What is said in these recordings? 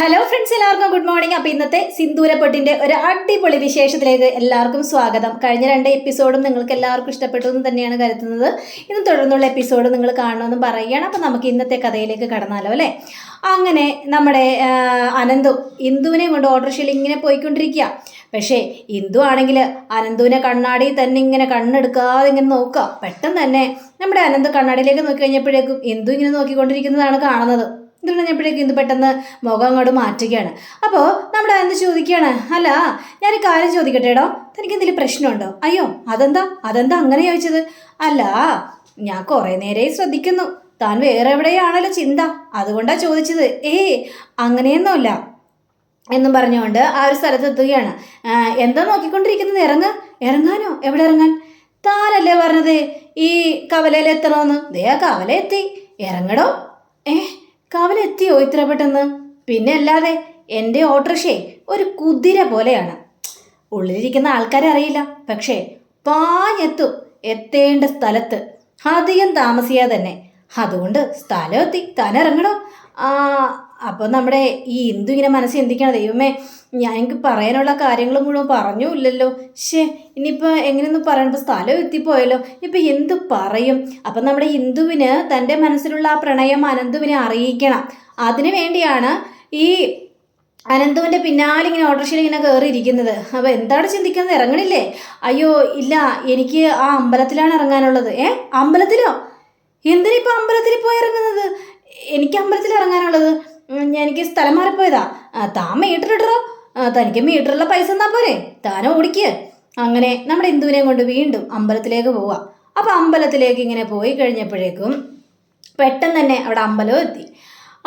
Hello friends എല്ലാവർക്കും good morning അപ്പോൾ ഇന്നത്തെ സിന്ദൂരപ്പൊട്ടിന്റെ ഒരു അടിപൊളി വിശേഷത്തിലേക്ക് എല്ലാവർക്കും സ്വാഗതം. കഴിഞ്ഞ രണ്ട് എപ്പിസോഡും നിങ്ങൾക്ക് എല്ലാവർക്കും ഇഷ്ടപ്പെട്ടു എന്ന് തന്നെയാണ് കരുതുന്നത്. ഇന്ന് തുടർന്നുള്ള എപ്പിസോഡ് നിങ്ങൾ കാണണമെന്ന് പറയുകയാണ്. അപ്പോൾ നമുക്ക് ഇന്നത്തെ കഥയിലേക്ക് കടന്നാലോ അല്ലേ? അങ്ങനെ നമ്മുടെ അനന്തു ഇന്ദുവിനെ കൊണ്ട് ഓട്ടോറിക്ഷയിൽ ഇങ്ങനെ പോയിക്കൊണ്ടിരിക്കുക. പക്ഷേ ഇന്ദു ആണെങ്കിൽ അനന്തുവിനെ കണ്ണാടി തന്നെ ഇങ്ങനെ കണ്ണെടുക്കാതെ ഇങ്ങനെ നോക്കുക. പെട്ടെന്ന് തന്നെ നമ്മുടെ അനന്ത് കണ്ണാടിയിലേക്ക് നോക്കി കഴിഞ്ഞപ്പോഴേക്കും ഇന്ദു ഇങ്ങനെ നോക്കിക്കൊണ്ടിരിക്കുന്നതാണ് കാണുന്നത്. ഇത് കഴിഞ്ഞപ്പോഴേക്കും ഇത് പെട്ടെന്ന് മുഖം അങ്ങോട്ട് മാറ്റുകയാണ്. അപ്പോൾ നമ്മുടെ എന്ത് ചോദിക്കുകയാണ്? അല്ല ഞാൻ കാര്യം ചോദിക്കട്ടെ ഏടോ തനിക്ക് എന്തെങ്കിലും പ്രശ്നമുണ്ടോ? അയ്യോ അതെന്താ? അതെന്താ അങ്ങനെ ചോദിച്ചത്? അല്ല ഞാൻ കുറേ നേരമായി ശ്രദ്ധിക്കുന്നു. താൻ വേറെ എവിടെയാണല്ലോ ചിന്ത. അതുകൊണ്ടാണ് ചോദിച്ചത്. ഏയ് അങ്ങനെയൊന്നുമില്ല എന്നും പറഞ്ഞുകൊണ്ട് ആ ഒരു സ്ഥലത്ത് എത്തുകയാണ്. എന്താ നോക്കിക്കൊണ്ടിരിക്കുന്നത്? ഇറങ്ങ. ഇറങ്ങാനോ? എവിടെ ഇറങ്ങാൻ? താനല്ലേ പറഞ്ഞത് ഈ കവലയിൽ എത്തണമെന്ന് ദേ കവല എത്തി. ഇറങ്ങടോ. ഏ കവല എത്തിയോ ഇത്ര പെട്ടെന്ന്? പിന്നെ അല്ലാതെ എന്റെ ഓട്ടോറിക്ഷേ ഒരു കുതിര പോലെയാണ്. ഉള്ളിലിരിക്കുന്ന ആൾക്കാരെ അറിയില്ല. പക്ഷേ പാഞ്ഞെത്തും എത്തേണ്ട സ്ഥലത്ത്. അധികം താമസിയാതെ തന്നെ. അതുകൊണ്ട് സ്ഥലം എത്തി താൻ ആ അപ്പോൾ നമ്മുടെ ഈ ഇന്ദു ഇങ്ങനെ മനസ്സിൽ ചിന്തിക്കണം ദൈവമേ ഞാൻ എനിക്ക് പറയാനുള്ള കാര്യങ്ങൾ മുഴുവൻ പറഞ്ഞുമില്ലല്ലോ ശേ ഇനിയിപ്പോൾ എങ്ങനെയൊന്നും പറയണപ്പോൾ സ്ഥലം എത്തിപ്പോയല്ലോ. ഇപ്പം എന്ത് പറയും? അപ്പം നമ്മുടെ ഇന്ദുവിന് തന്റെ മനസ്സിലുള്ള ആ പ്രണയം അനന്തുവിനെ അറിയിക്കണം. അതിനു വേണ്ടിയാണ് ഈ അനന്തുവിന്റെ പിന്നാലെ ഇങ്ങനെ ഓട്ടോറിക്ഷയിൽ ഇങ്ങനെ കയറിയിരിക്കുന്നത്. അപ്പോൾ എന്താണ് ചിന്തിക്കുന്നത്? ഇറങ്ങണില്ലേ? അയ്യോ ഇല്ല എനിക്ക് ആ അമ്പലത്തിലാണ് ഇറങ്ങാനുള്ളത്. ഏ? അമ്പലത്തിലോ? എന്തിനാ ഇപ്പം അമ്പലത്തിൽ പോയി ഇറങ്ങുന്നത്? എനിക്ക് അമ്പലത്തിൽ ഇറങ്ങാനുള്ളത്. എനിക്ക് സ്ഥലം മാറിപ്പോയതാ. താൻ മീറ്ററിടറോ തനിക്ക് മീറ്ററുള്ള പൈസ എന്നാ പോരെ. താൻ ഓടിക്കുക അങ്ങനെ നമ്മുടെ ഇന്ദുവിനെ കൊണ്ട് വീണ്ടും അമ്പലത്തിലേക്ക് പോവാ. അപ്പോൾ അമ്പലത്തിലേക്ക് ഇങ്ങനെ പോയി കഴിഞ്ഞപ്പോഴേക്കും പെട്ടെന്ന് തന്നെ അവിടെ അമ്പലം എത്തി.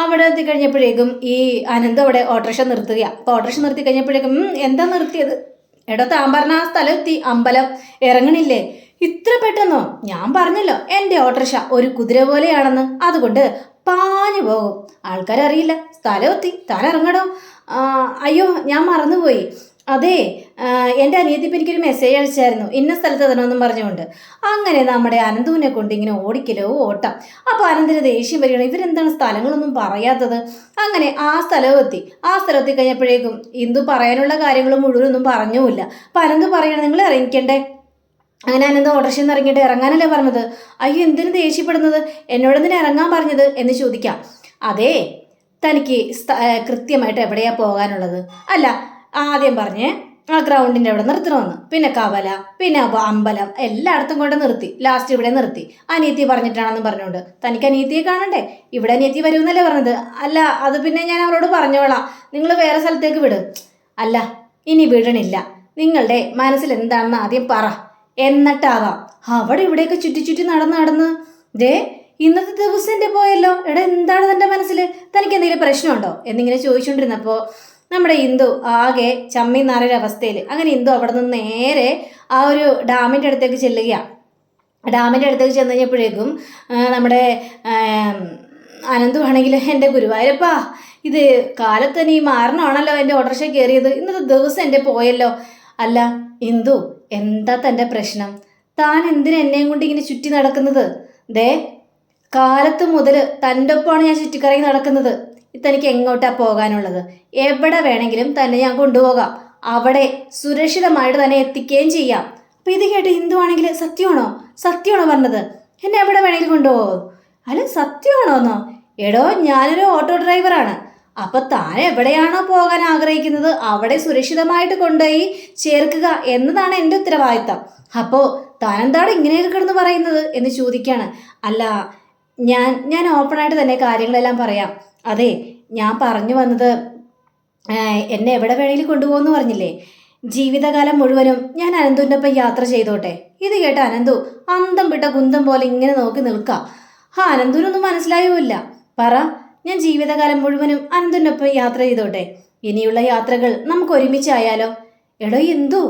അവിടെ എത്തി കഴിഞ്ഞപ്പോഴേക്കും ഈ അനന്ത് അവിടെ ഓട്ടോറിക്ഷ നിർത്തുകയാണ് അപ്പോൾ ഓട്ടോറിക്ഷ നിർത്തി കഴിഞ്ഞപ്പോഴേക്കും എന്താ നിർത്തിയത്? എടോ താൻ ആ സ്ഥലം എത്തി അമ്പലം. ഇറങ്ങണില്ലേ? ഇത്ര പെട്ടെന്നോ? ഞാൻ പറഞ്ഞല്ലോ എന്റെ ഓട്ടോറിക്ഷ ഒരു കുതിര പോലെയാണെന്ന്. അതുകൊണ്ട് പാഞ്ഞു പോകും. ആൾക്കാരറിയില്ല. സ്ഥലം എത്തി. താൻ ഇറങ്ങടോ? അയ്യോ ഞാൻ മറന്നുപോയി. അതെ എന്റെ അനിയത്തിപ്പം എനിക്കൊരു മെസ്സേജ് അയച്ചായിരുന്നു. ഇന്ന സ്ഥലത്ത് തരണമെന്നും പറഞ്ഞുകൊണ്ട്. അങ്ങനെ നമ്മുടെ അനന്തുവിനെ കൊണ്ട് ഇങ്ങനെ ഓടിക്കലോ ഓട്ടം. അപ്പോൾ അനന്തിന് ദേഷ്യം വരികയാണ്. ഇവരെന്താണ് സ്ഥലങ്ങളൊന്നും പറയാത്തത്? അങ്ങനെ ആ സ്ഥലവും എത്തി. ആ സ്ഥലത്ത് കഴിഞ്ഞപ്പോഴേക്കും ഇന്ദു പറയാനുള്ള കാര്യങ്ങൾ മുഴുവനൊന്നും പറഞ്ഞുമില്ല. അപ്പം അനന്ത് പറയണം നിങ്ങൾ ഇറങ്ങിക്കണ്ടേ അങ്ങനെ അനന്ത് ഓട്ടോറിക്ഷയിൽ നിന്ന് ഇറങ്ങിയിട്ട് ഇറങ്ങാനല്ലേ പറഞ്ഞത്? അയ്യോ എന്തിനു ദേഷ്യപ്പെടുന്നത്? എന്നോട് എന്തിനാ ഇറങ്ങാൻ പറഞ്ഞത്? എന്ന് ചോദിക്കാം. അതെ തനിക്ക് കൃത്യമായിട്ട് എവിടെയാണ് പോകാനുള്ളത്? അല്ല ആദ്യം പറഞ്ഞ് ആ ഗ്രൗണ്ടിന്റെ അവിടെ നിർത്തണമെന്ന് പിന്നെ കവല പിന്നെ അമ്പലം എല്ലായിടത്തും കൊണ്ട് നിർത്തി. ലാസ്റ്റ് ഇവിടെ നിർത്തി. അനീതി പറഞ്ഞിട്ടാണെന്ന് പറഞ്ഞുകൊണ്ട്. തനിക്ക് അനീതിയെ കാണണ്ടേ? ഇവിടെ അനീതി വരുമെന്നല്ലേ പറഞ്ഞത്. അല്ല അത് പിന്നെ ഞാൻ അവരോട് പറഞ്ഞോളാം. നിങ്ങൾ വേറെ സ്ഥലത്തേക്ക് വിട്. അല്ല ഇനി വിടണില്ല. നിങ്ങളുടെ മനസ്സിൽ എന്താണെന്ന് ആദ്യം പറ. എന്നിട്ടാവാം. അവിടെ ഇവിടെയൊക്കെ ചുറ്റി ചുറ്റി നടന്ന് നടന്ന്. ദേ ഇന്നത്തെ ദിവസം എന്റെ പോയല്ലോ. എടാ എന്താണ് തന്റെ മനസ്സിൽ തനിക്ക് എന്തെങ്കിലും പ്രശ്നമുണ്ടോ? എന്നിങ്ങനെ ചോദിച്ചുകൊണ്ടിരുന്നപ്പോൾ നമ്മുടെ ഇന്ദു ആകെ ചമ്മി നാരൊരവസ്ഥയിൽ അങ്ങനെ ഇന്ദു അവിടെ നിന്ന് നേരെ ആ ഒരു ഡാമിന്റെ അടുത്തേക്ക് ചെല്ലുകയാണ് ഡാമിന്റെ അടുത്തേക്ക് ചെന്ന് കഴിഞ്ഞപ്പോഴേക്കും നമ്മുടെ അനന്തുവാണെങ്കിൽ എന്റെ ഗുരുവായൂരപ്പാ ഇത് കാലത്ത് തന്നെ ഈ മാറണമാണല്ലോ എന്റെ ഓട്ടർഷ കയറിയത്. ഇന്നത്തെ ദിവസം എന്റെ പോയല്ലോ. അല്ല ഇന്ദു എന്താ തന്റെ പ്രശ്നം? താൻ എന്തിനു എന്നെയും കൊണ്ട് ഇങ്ങനെ ചുറ്റി നടക്കുന്നത്? ദേ കാലത്ത് മുതൽ തന്റെ ഒപ്പമാണ് ഞാൻ ചുറ്റിക്കറങ്ങി നടക്കുന്നത്. തനിക്ക് എങ്ങോട്ടാ പോകാനുള്ളത്? എവിടെ വേണമെങ്കിലും തന്നെ ഞാൻ കൊണ്ടുപോകാം. അവിടെ സുരക്ഷിതമായിട്ട് തന്നെ എത്തിക്കുകയും ചെയ്യാം. അപ്പൊ ഇത് കേട്ട് ഹിന്ദു ആണെങ്കിൽ സത്യമാണോ? സത്യമാണോ പറഞ്ഞത്? എന്നെ എവിടെ വേണമെങ്കിലും കൊണ്ടുപോകും? അല്ല സത്യമാണോന്നോ? എടോ ഞാനൊരു ഓട്ടോ ഡ്രൈവറാണ്. അപ്പൊ താൻ എവിടെയാണോ പോകാൻ ആഗ്രഹിക്കുന്നത് അവിടെ സുരക്ഷിതമായിട്ട് കൊണ്ടുപോയി ചേർക്കുക എന്നതാണ് എന്റെ ഉത്തരവാദിത്തം. അപ്പോൾ താൻ എന്താണ് ഇങ്ങനെയൊക്കെ കിടന്ന് പറയുന്നത് എന്ന് ചോദിക്കുകയാണ് അല്ല ഞാൻ ഞാൻ ഓപ്പണായിട്ട് തന്നെ കാര്യങ്ങളെല്ലാം പറയാം. അതെ ഞാൻ പറഞ്ഞു വന്നത് എന്നെ എവിടെ വേണമെങ്കിലും കൊണ്ടുപോകുമെന്ന് പറഞ്ഞില്ലേ? ജീവിതകാലം മുഴുവനും ഞാൻ അനന്തുവിന്റെ ഒപ്പം യാത്ര ചെയ്തോട്ടെ. ഇത് കേട്ട അനന്തു അന്തം വിട്ട കുന്തം പോലെ ഇങ്ങനെ നോക്കി നിൽക്കാം. ആ അനന്തുവിനൊന്നും മനസ്സിലായുമില്ല. പറ ഞാൻ ജീവിതകാലം മുഴുവനും അനന്തുവിനൊപ്പം യാത്ര ചെയ്തോട്ടെ. ഇനിയുള്ള യാത്രകൾ നമുക്ക് ഒരുമിച്ചായാലോ എടോ എന്തു?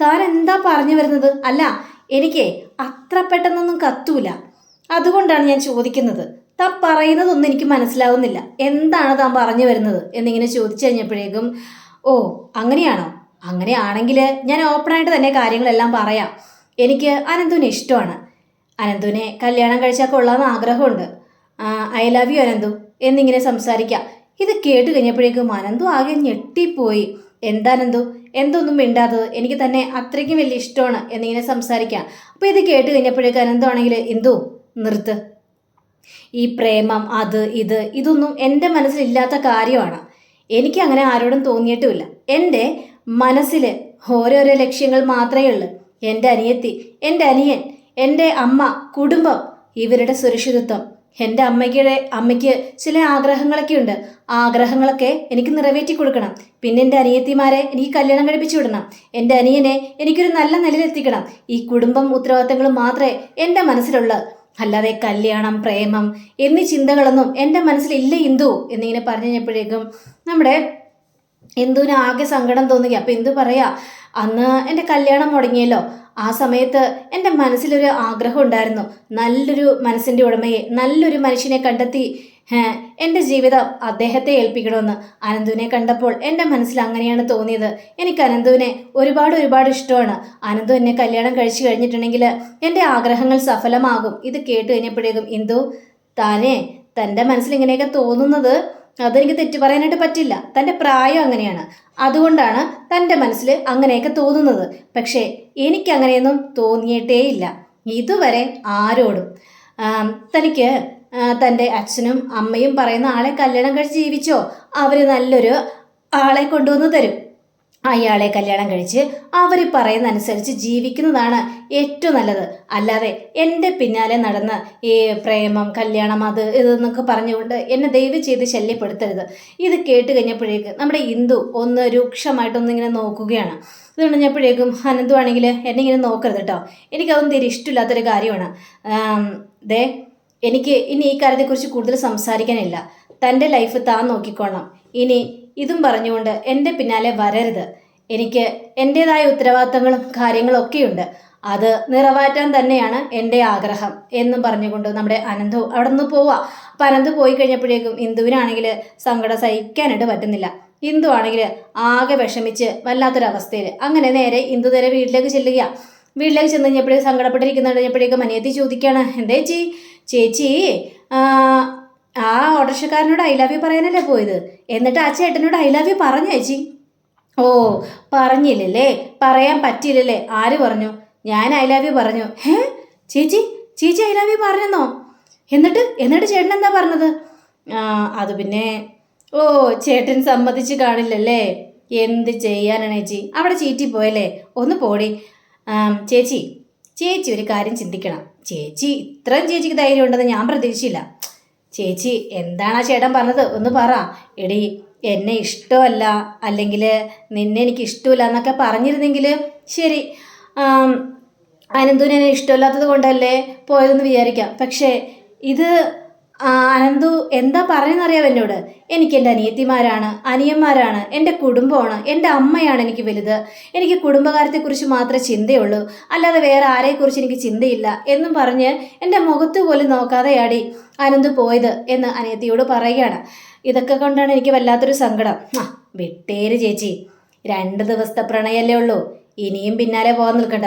താൻ എന്താ പറഞ്ഞു വരുന്നത്? അല്ല എനിക്ക് അത്ര പെട്ടെന്നൊന്നും കത്തൂല. അതുകൊണ്ടാണ് ഞാൻ ചോദിക്കുന്നത്. താൻ പറയുന്നതൊന്നും എനിക്ക് മനസ്സിലാവുന്നില്ല. എന്താണ് താൻ പറഞ്ഞു വരുന്നത്? എന്നിങ്ങനെ ചോദിച്ചു കഴിഞ്ഞപ്പോഴേക്കും ഓ അങ്ങനെയാണോ? അങ്ങനെയാണെങ്കിൽ ഞാൻ ഓപ്പണായിട്ട് തന്നെ കാര്യങ്ങളെല്ലാം പറയാം. എനിക്ക് അനന്തുവിനെ ഇഷ്ടമാണ്. അനന്തുവിനെ കല്യാണം കഴിച്ചാൽ കൊള്ളാമെന്ന് ആഗ്രഹമുണ്ട്. I love you Ananthu. എന്നിങ്ങനെ സംസാരിക്കാം. ഇത് കേട്ട് കഴിഞ്ഞപ്പോഴേക്കും അനന്തു ആകെ ഞെട്ടിപ്പോയി. എന്താനന്തു എന്തൊന്നും മിണ്ടാത്തത് എനിക്ക് തന്നെ അത്രയ്ക്കും വലിയ ഇഷ്ടമാണ്. എന്നിങ്ങനെ സംസാരിക്കാം. അപ്പോൾ ഇത് കേട്ട് കഴിഞ്ഞപ്പോഴേക്കും അനന്തു ആണെങ്കിൽ എന്തു? നിർത്ത്. ഈ പ്രേമം അത് ഇത് ഇതൊന്നും എന്റെ മനസ്സിലില്ലാത്ത കാര്യമാണ്. എനിക്ക് അങ്ങനെ ആരോടും തോന്നിയിട്ടുമില്ല. എന്റെ മനസ്സിൽ ഓരോരോ ലക്ഷ്യങ്ങൾ മാത്രമേ ഉള്ളൂ. എന്റെ അനിയത്തി എന്റെ അനിയൻ എന്റെ അമ്മ കുടുംബം ഇവരുടെ സുരക്ഷിതത്വം. എന്റെ അമ്മയ്ക്ക് അമ്മയ്ക്ക് ചില ആഗ്രഹങ്ങളൊക്കെ ഉണ്ട്. ആഗ്രഹങ്ങളൊക്കെ എനിക്ക് നിറവേറ്റി കൊടുക്കണം. പിന്നെ എന്റെ അനിയത്തിമാരെ എനിക്ക് കല്യാണം കഴിപ്പിച്ചു വിടണം. എന്റെ അനിയനെ എനിക്കൊരു നല്ല നിലയിലെത്തിക്കണം. ഈ കുടുംബം ഉത്തരവാദിത്തങ്ങളും മാത്രമേ എന്റെ മനസ്സിലുള്ള. അല്ലാതെ കല്യാണം പ്രേമം എന്നീ ചിന്തകളൊന്നും എന്റെ മനസ്സിലില്ല ഇന്ദു? എന്നിങ്ങനെ പറഞ്ഞു കഴിഞ്ഞപ്പോഴേക്കും നമ്മുടെ ഇന്ദുവിന് ആകെ സങ്കടം തോന്നുക അപ്പം ഇന്ദു പറയാ അന്ന് എന്റെ കല്യാണം മുടങ്ങിയല്ലോ. ആ സമയത്ത് എന്റെ മനസ്സിലൊരു ആഗ്രഹം ഉണ്ടായിരുന്നു. നല്ലൊരു മനസ്സിന്റെ ഉടമയെ നല്ലൊരു മനുഷ്യനെ കണ്ടെത്തി എന്റെ ജീവിതം അദ്ദേഹത്തെ ഏൽപ്പിക്കണമെന്ന് അനന്തുവിനെ കണ്ടപ്പോൾ എന്റെ മനസ്സിൽ അങ്ങനെയാണ് തോന്നിയത്. എനിക്ക് അനന്തുവിനെ ഒരുപാട് ഒരുപാട് ഇഷ്ടമാണ്. അനന്തു എന്നെ കല്യാണം കഴിച്ചു കഴിഞ്ഞിട്ടുണ്ടെങ്കിൽ എന്റെ ആഗ്രഹങ്ങൾ സഫലമാകും. ഇത് കേട്ട് കഴിഞ്ഞപ്പോഴേക്കും ഇന്ദു താനെ തന്റെ മനസ്സിൽ ഇങ്ങനെയൊക്കെ തോന്നുന്നത് അതെനിക്ക് തെറ്റു പറയാനായിട്ട് പറ്റില്ല. തന്റെ പ്രായം അങ്ങനെയാണ്. അതുകൊണ്ടാണ് തന്റെ മനസ്സിൽ അങ്ങനെയൊക്കെ തോന്നുന്നത്. പക്ഷേ എനിക്ക് അങ്ങനെയൊന്നും തോന്നിയിട്ടേയില്ല. ഇതുവരെ ആരോടും തനിക്ക് തന്റെ അച്ഛനും അമ്മയും പറയുന്ന ആളെ കല്യാണം കഴിച്ച് ജീവിച്ചോ? അവർ നല്ലൊരു ആളെ കൊണ്ടുവന്ന് തരും. അയാളെ കല്യാണം കഴിച്ച് അവർ പറയുന്ന അനുസരിച്ച് ജീവിക്കുന്നതാണ് ഏറ്റവും നല്ലത്. അല്ലാതെ എന്റെ പിന്നാലെ നടന്ന് ഈ പ്രേമം കല്യാണം അത് ഇതെന്നൊക്കെ പറഞ്ഞുകൊണ്ട് എന്നെ ദയവ് ചെയ്ത് ശല്യപ്പെടുത്തരുത്. ഇത് കേട്ട് കഴിഞ്ഞപ്പോഴേക്ക് നമ്മുടെ ഇന്ദു ഒന്ന് രൂക്ഷമായിട്ടൊന്നിങ്ങനെ നോക്കുകയാണ്. ഇത് കഴിഞ്ഞപ്പോഴേക്കും അനന്തു ആണെങ്കിൽ എന്നെ ഇങ്ങനെ നോക്കരുത് കേട്ടോ. എനിക്കതൊന്നും തീരെ ഇഷ്ടമില്ലാത്തൊരു കാര്യമാണ്. ദേ എനിക്ക് ഇനി ഈ കാര്യത്തെക്കുറിച്ച് കൂടുതൽ സംസാരിക്കാനില്ല. തന്റെ ലൈഫ് താൻ നോക്കിക്കോണം. ഇനി ഇതും പറഞ്ഞുകൊണ്ട് എന്റെ പിന്നാലെ വരരുത്. എനിക്ക് എന്റേതായ ഉത്തരവാദിത്തങ്ങളും കാര്യങ്ങളും ഒക്കെയുണ്ട്. അത് നിറവേറ്റാൻ തന്നെയാണ് എന്റെ ആഗ്രഹം എന്നും പറഞ്ഞുകൊണ്ട് നമ്മുടെ അനന്തു അവിടെ നിന്ന് പോവുക അപ്പം അനന്ത് പോയി കഴിഞ്ഞപ്പോഴേക്കും ഇന്ദുവിനാണെങ്കിൽ സങ്കടം സഹിക്കാനായിട്ട് പറ്റുന്നില്ല. ഇന്ദു ആണെങ്കിൽ ആകെ വിഷമിച്ച് വല്ലാത്തൊരവസ്ഥയിൽ. അങ്ങനെ നേരെ ഇന്ദു നേരെ വീട്ടിലേക്ക് ചെല്ലുക വീട്ടിലേക്ക് ചെന്ന് കഴിഞ്ഞപ്പോഴേ സങ്കടപ്പെട്ടിരിക്കുന്ന കഴിഞ്ഞപ്പോഴേക്കും അനിയത്തി ചോദിക്കുകയാണ് എന്തേ ചേച്ചി? ചേച്ചി ആ, ഓട്ടോറിക്ഷക്കാരനോട് ഐ ലവ് യു പറയാനല്ലേ പോയത്? എന്നിട്ട് ആ ചേട്ടനോട് ഐ ലവ് യു പറഞ്ഞു ചേച്ചി? ഓ പറഞ്ഞില്ലല്ലേ. പറയാൻ പറ്റില്ലല്ലേ ആര് പറഞ്ഞു? ഞാൻ ഐ ലവ് യു പറഞ്ഞു. ഹേ ചേച്ചി ചേച്ചി ഐ ലവ് യു പറഞ്ഞെന്നോ? എന്നിട്ട് എന്നിട്ട് ചേട്ടൻ എന്താ പറഞ്ഞത്? അത് പിന്നെ ഓ ചേട്ടൻ സമ്മതിച്ച് കാണില്ലല്ലേ. എന്ത് ചെയ്യാനാണ് ചേച്ചി? അവിടെ ചീറ്റി പോയല്ലേ ഒന്ന് പോടി. ചേച്ചി ചേച്ചി ഒരു കാര്യം ചിന്തിക്കണം. ചേച്ചി ഇത്രയും ചേച്ചിക്ക് ധൈര്യം ഉണ്ടെന്ന് ഞാൻ പ്രതീക്ഷിച്ചില്ല. ചേച്ചി എന്താണ് ആ ചേട്ടൻ പറഞ്ഞത്? ഒന്ന് പറ. എടി എന്നെ ഇഷ്ടമല്ല അല്ലെങ്കിൽ നിന്നെ എനിക്ക് ഇഷ്ടമില്ല എന്നൊക്കെ പറഞ്ഞിരുന്നെങ്കിൽ ശരി. അനന്തുവിനെ ഇഷ്ടമില്ലാത്തത് കൊണ്ടല്ലേ പോയതെന്ന് വിചാരിക്കാം. പക്ഷേ ഇത് അനന്തു എന്താ പറയുന്നറിയാം എന്നോട്? എനിക്ക് എന്റെ അനിയത്തിമാരാണ് അനിയന്മാരാണ് എന്റെ കുടുംബമാണ് എന്റെ അമ്മയാണ് എനിക്ക് വലുത്. എനിക്ക് കുടുംബകാര്യത്തെക്കുറിച്ച് മാത്രമേ ചിന്തയുള്ളൂ. അല്ലാതെ വേറെ ആരെക്കുറിച്ച് എനിക്ക് ചിന്തയില്ല എന്നും പറഞ്ഞ് എന്റെ മുഖത്ത് പോലും നോക്കാതെയാടി അനന്തു പോയത് എന്ന് അനിയത്തിയോട് പറയുകയാണ്. ഇതൊക്കെ കൊണ്ടാണ് എനിക്ക് വല്ലാത്തൊരു സങ്കടം. ആ വിട്ടേര് ചേച്ചി. രണ്ട് ദിവസത്തെ പ്രണയമല്ലേ ഉള്ളൂ. ഇനിയും പിന്നാലെ പോകാൻ നിൽക്കണ്ട.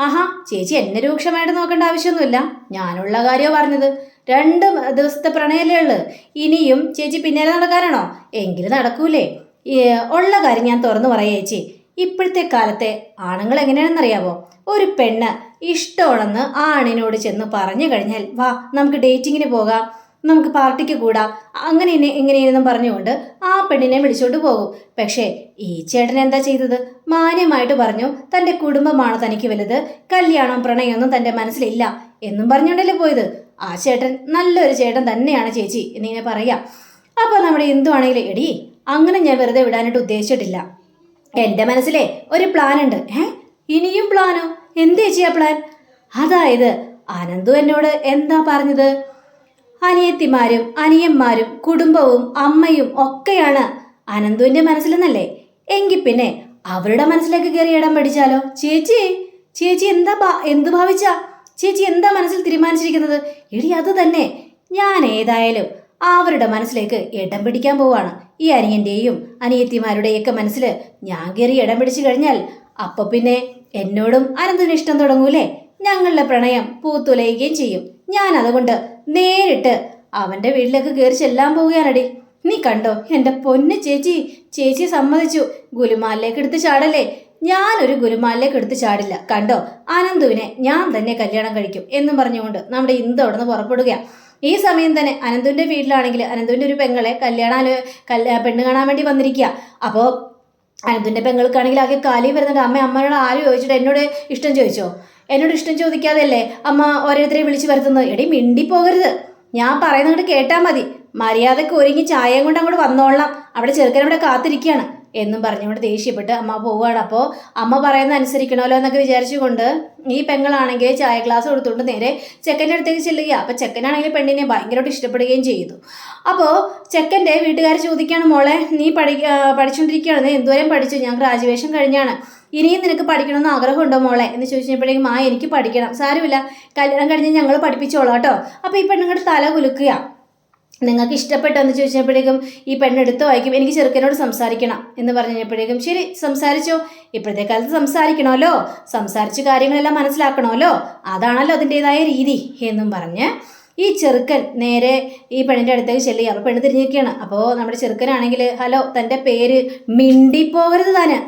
ആഹാ ചേച്ചി എന്നെ രൂക്ഷമായിട്ട് നോക്കേണ്ട ആവശ്യമൊന്നുമില്ല. ഞാനുള്ള കാര്യമോ പറഞ്ഞത്. രണ്ട് ദിവസത്തെ പ്രണയമല്ലേ ഉള്ളു ഇനിയും ചേച്ചി പിന്നാലെ നടക്കാനാണോ എങ്കിലും നടക്കൂലേ. ഉള്ള കാര്യം ഞാൻ തുറന്നു പറയാം ചേച്ചി. ഇപ്പോഴത്തെ കാലത്തെ ആണുങ്ങൾ എങ്ങനെയാണെന്നറിയാവോ? ഒരു പെണ്ണ് ഇഷ്ടമാണെന്ന് ആണിനോട് ചെന്ന് പറഞ്ഞു കഴിഞ്ഞാൽ വാ നമുക്ക് ഡേറ്റിങ്ങിന് പോകാം. നമുക്ക് പാർട്ടിക്ക് കൂടാം. അങ്ങനെ എങ്ങനെയെന്നും പറഞ്ഞുകൊണ്ട് ആ പെണ്ണിനെ വിളിച്ചോണ്ട് പോകും. പക്ഷേ ഈ ചേട്ടൻ എന്താ ചെയ്തത്? മാന്യമായിട്ട് പറഞ്ഞു തന്റെ കുടുംബമാണ് തനിക്ക് വലുത്? കല്യാണം പ്രണയമൊന്നും തന്റെ മനസ്സിലില്ല എന്നും പറഞ്ഞുകൊണ്ടല്ലേ പോയത്. ആ ചേട്ടൻ നല്ലൊരു ചേട്ടൻ തന്നെയാണ് ചേച്ചി എന്നിങ്ങനെ പറയാം. അപ്പോൾ നമ്മുടെ എന്തു ആണെങ്കിൽ എടി അങ്ങനെ ഞാൻ വെറുതെ വിടാനായിട്ട് ഉദ്ദേശിച്ചിട്ടില്ല. എന്റെ മനസ്സിലെ ഒരു പ്ലാൻ ഉണ്ട്. ഏ? ഇനിയും പ്ലാനോ എന്ത് ചേച്ചിയാ പ്ലാൻ അതായത് അനന്തു എന്നോട് എന്താ പറഞ്ഞത്? അനിയത്തിമാരും അനിയന്മാരും കുടുംബവും അമ്മയും ഒക്കെയാണ് അനന്തുവിന്റെ മനസ്സിലെന്നല്ലേ? എങ്കിൽ പിന്നെ അവരുടെ മനസ്സിലേക്ക് കയറി ഇടം പഠിച്ചാലോ ചേച്ചി ചേച്ചി എന്താ എന്ത് ഭാവിച്ച? ചേച്ചി എന്താ മനസ്സിൽ തീരുമാനിച്ചിരിക്കുന്നത്? എടി അത് തന്നെ. ഞാൻ ഏതായാലും അവരുടെ മനസ്സിലേക്ക് ഇടം പിടിക്കാൻ പോവാണ്. ഈ അനിയന്റെയും അനിയത്തിമാരുടെയൊക്കെ മനസ്സിൽ ഞാൻ കയറി ഇടം പിടിച്ചു കഴിഞ്ഞാൽ അപ്പൊ പിന്നെ എന്നോടും അനന്തിന് ഇഷ്ടം തുടങ്ങൂലേ? ഞങ്ങളുടെ പ്രണയം പൂത്തുലയുകയും ചെയ്യും. ഞാൻ അതുകൊണ്ട് നേരിട്ട് അവന്റെ വീട്ടിലേക്ക് കയറി ചെല്ലാൻ പോവുകയാണടി. നീ കണ്ടോ എന്റെ പൊന്ന് ചേച്ചി ചേച്ചി സമ്മതിച്ചു. ഗുലുമാലിലേക്ക് എടുത്ത് ചാടല്ലേ? ഞാനൊരു ഗുരുമാലിലേക്ക് എടുത്ത് ചാടില്ല. കണ്ടോ? അനന്തുവിനെ ഞാൻ തന്നെ കല്യാണം കഴിക്കും എന്നും പറഞ്ഞുകൊണ്ട് നമ്മുടെ ഇന്ദു അവിടെ നിന്ന് പുറപ്പെടുകയാണ് ഈ സമയം തന്നെ അനന്തുവിന്റെ വീട്ടിലാണെങ്കിൽ അനന്തുവിന്റെ ഒരു പെങ്ങളെ കല്യാണ കല്യാ പെണ്ണ് കാണാൻ വേണ്ടി വന്നിരിക്കുക അപ്പോൾ അനന്തുവിന്റെ പെങ്ങൾക്കാണെങ്കിൽ ആകെ കാലി വരുന്നുണ്ട്. അമ്മ അമ്മയോട് ആര് ചോദിച്ചിട്ട് എന്നോട് ഇഷ്ടം ചോദിച്ചോ? എന്നോട് ഇഷ്ടം ചോദിക്കാതെയല്ലേ അമ്മ ഓരോരുത്തരെ വിളിച്ചു വരുത്തുന്നത്? എടി മിണ്ടി പോകരുത് ഞാൻ പറയുന്നത് കേട്ടാൽ മതി. മര്യാദയ്ക്ക് ഒരുങ്ങി ചായയും കൊണ്ട് അങ്ങോട്ട് വന്നോളാം. അവിടെ ചെറുക്കൻ കാത്തിരിക്കുകയാണ്. എന്നും പറഞ്ഞുകൊണ്ട് ദേഷ്യപ്പെട്ട് അമ്മ പോവുകയാണ്. അപ്പോൾ അമ്മ പറയുന്ന അനുസരിക്കണമല്ലോ എന്നൊക്കെ വിചാരിച്ചുകൊണ്ട് ഈ പെങ്ങളാണെങ്കിൽ ചായ ഗ്ലാസ് കൊടുത്തുകൊണ്ട് നേരെ ചെക്കന്റെ അടുത്തേക്ക് ചെല്ലുക അപ്പോൾ ചെക്കനാണെങ്കിൽ പെണ്ണിനെ ഭയങ്കരമായിട്ട് ഇഷ്ടപ്പെടുകയും ചെയ്തു. അപ്പോൾ ചെക്കന്റെ വീട്ടുകാർ ചോദിക്കുകയാണ് മോളെ നീ പഠി പഠിച്ചുകൊണ്ടിരിക്കുകയാണ് നീ എന്തോരം പഠിച്ചു? ഞാൻ ഗ്രാജുവേഷൻ കഴിഞ്ഞാണ്. ഇനിയും നിനക്ക് പഠിക്കണമെന്ന് ആഗ്രഹമുണ്ടോ മോളെ? എന്ന് ചോദിച്ചപ്പോഴേക്കും ആ എനിക്ക് പഠിക്കണം. സാരമില്ല. കല്യാണം കഴിഞ്ഞ് ഞങ്ങൾ പഠിപ്പിച്ചോളാം കേട്ടോ. അപ്പോൾ ഈ പെണ്ണുങ്ങളുടെ തല കുലുക്കുക നിങ്ങൾക്ക് ഇഷ്ടപ്പെട്ടോ എന്ന് ചോദിച്ചപ്പോഴേക്കും ഈ പെണ്ണെടുത്ത് വായിക്കും എനിക്ക് ചെറുക്കനോട് സംസാരിക്കണം എന്ന് പറഞ്ഞപ്പോഴേക്കും ശരി സംസാരിച്ചോ. ഇപ്പോഴത്തെ കാലത്ത് സംസാരിക്കണമല്ലോ. സംസാരിച്ച് കാര്യങ്ങളെല്ലാം മനസ്സിലാക്കണമല്ലോ. അതാണല്ലോ അതിന്റെതായ രീതി എന്നും പറഞ്ഞ് ഈ ചെറുക്കൻ നേരെ ഈ പെണ്ണിന്റെ അടുത്തേക്ക് ചെല്ലി അപ്പോൾ പെണ്ണ് തിരിഞ്ഞൊക്കെയാണ് അപ്പോൾ നമ്മുടെ ചെറുക്കനാണെങ്കിൽ ഹലോ തന്റെ പേര് മിണ്ടിപ്പോകരുത് താന്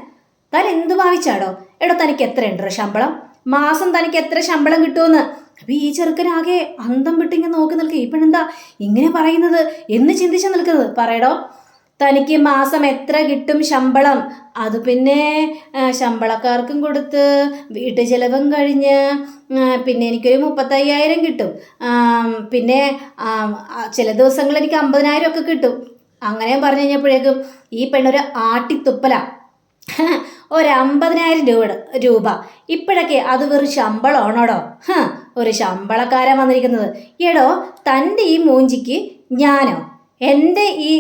താൻ എന്ത് ഭാവിച്ചാടോ? എടോ തനിക്ക് എത്ര ഉണ്ടോ ശമ്പളം? മാസം തനിക്ക് എത്ര ശമ്പളം കിട്ടുമെന്ന്. അപ്പൊ ഈ ചെറുക്കനാകെ അന്തം വിട്ടിങ്ങനെ നോക്കി നിൽക്കുക. ഈ ഇങ്ങനെ പറയുന്നത്? എന്ന് ചിന്തിച്ച് നിൽക്കുന്നത്. പറയടോ. തനിക്ക് മാസം എത്ര കിട്ടും ശമ്പളം? അത് പിന്നെ ശമ്പളക്കാർക്കും കൊടുത്ത് വീട്ടു ചെലവും കഴിഞ്ഞ് പിന്നെ എനിക്കൊരു മുപ്പത്തയ്യായിരം കിട്ടും. പിന്നെ ചില ദിവസങ്ങളിൽ എനിക്ക് അമ്പതിനായിരം ഒക്കെ കിട്ടും. അങ്ങനെ പറഞ്ഞു കഴിഞ്ഞപ്പോഴേക്കും ഈ പെണ്ണൊരു ആട്ടിത്തുപ്പലാ. ഒരു അമ്പതിനായിരം രൂപ. രൂപ ഇപ്പോഴൊക്കെ അത് വെറും ശമ്പളമാണോടോ? ഒരു ശമ്പളക്കാരൻ വന്നിരിക്കുന്നത്. എടോ തന്റെ ഈ മൂഞ്ചിക്ക് ഞാനോ? എന്റെ ഈ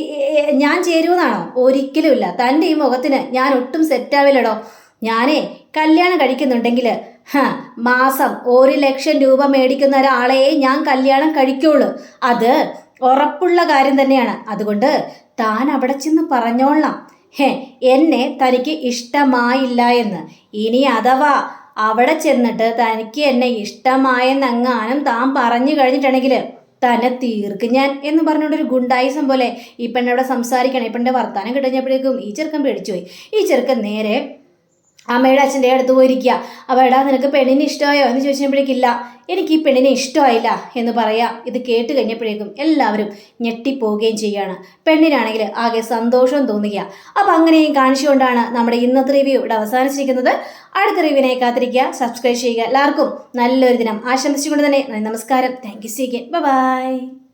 ഞാൻ ചേരുമെന്നാണോ ഒരിക്കലുമില്ല. തന്റെ ഈ മുഖത്തിന് ഞാൻ ഒട്ടും സെറ്റാവില്ലടോ ഞാനേ കല്യാണം കഴിക്കുന്നുണ്ടെങ്കിൽ മാസം ഒരു ലക്ഷം രൂപ മേടിക്കുന്ന ഒരാളെ ഞാൻ കല്യാണം കഴിക്കുള്ളൂ. അത് ഉറപ്പുള്ള കാര്യം തന്നെയാണ്. അതുകൊണ്ട് താൻ അവിടെ ചെന്ന് പറഞ്ഞോളാം ഹേ എന്നെ തനിക്ക് ഇഷ്ടമായില്ല എന്ന് ഇനി അഥവാ അവിടെ ചെന്നിട്ട് തനിക്ക് എന്നെ ഇഷ്ടമായെന്നെങ്ങാനും താൻ പറഞ്ഞു കഴിഞ്ഞിട്ടുണ്ടെങ്കിൽ തന്നെ തീർക്ക് ഞാൻ എന്ന് പറഞ്ഞുകൊണ്ടൊരു ഗുണ്ടായിസം പോലെ ഈ പെണ്ണവിടെ സംസാരിക്കണം. ഈ പെണ്ണിന്റെ വർത്തമാനം കിട്ടഞ്ഞപ്പോഴേക്കും ഈ ചെറുക്കൻ പേടിച്ചുപോയി ഈ ചെറുക്കൻ നേരെ അമ്മയുടെ അച്ഛന്റെ അടുത്ത് പോയിരിക്കുക. അപ്പോൾ എടാ നിനക്ക് പെണ്ണിനെ ഇഷ്ടമായോ? എന്ന് ചോദിച്ചപ്പോഴേക്കില്ല. എനിക്ക് ഈ പെണ്ണിനെ ഇഷ്ടമായില്ല എന്ന് പറയാം. ഇത് കേട്ട് കഴിഞ്ഞപ്പോഴേക്കും എല്ലാവരും ഞെട്ടിപ്പോവുകയും ചെയ്യുകയാണ്. പെണ്ണിനാണെങ്കിൽ ആകെ സന്തോഷം തോന്നുക അപ്പോൾ അങ്ങനെയും കാണിച്ചുകൊണ്ടാണ് നമ്മുടെ ഇന്നത്തെ റിവ്യൂ ഇവിടെ അവസാനിച്ചിരിക്കുന്നത്. അടുത്ത റിവ്യൂവിനെ കാത്തിരിക്കുക. സബ്സ്ക്രൈബ് ചെയ്യുക. എല്ലാവർക്കും നല്ലൊരു ദിനം ആശംസിച്ചുകൊണ്ട് തന്നെ നമസ്കാരം. Thank you സീഗൻ by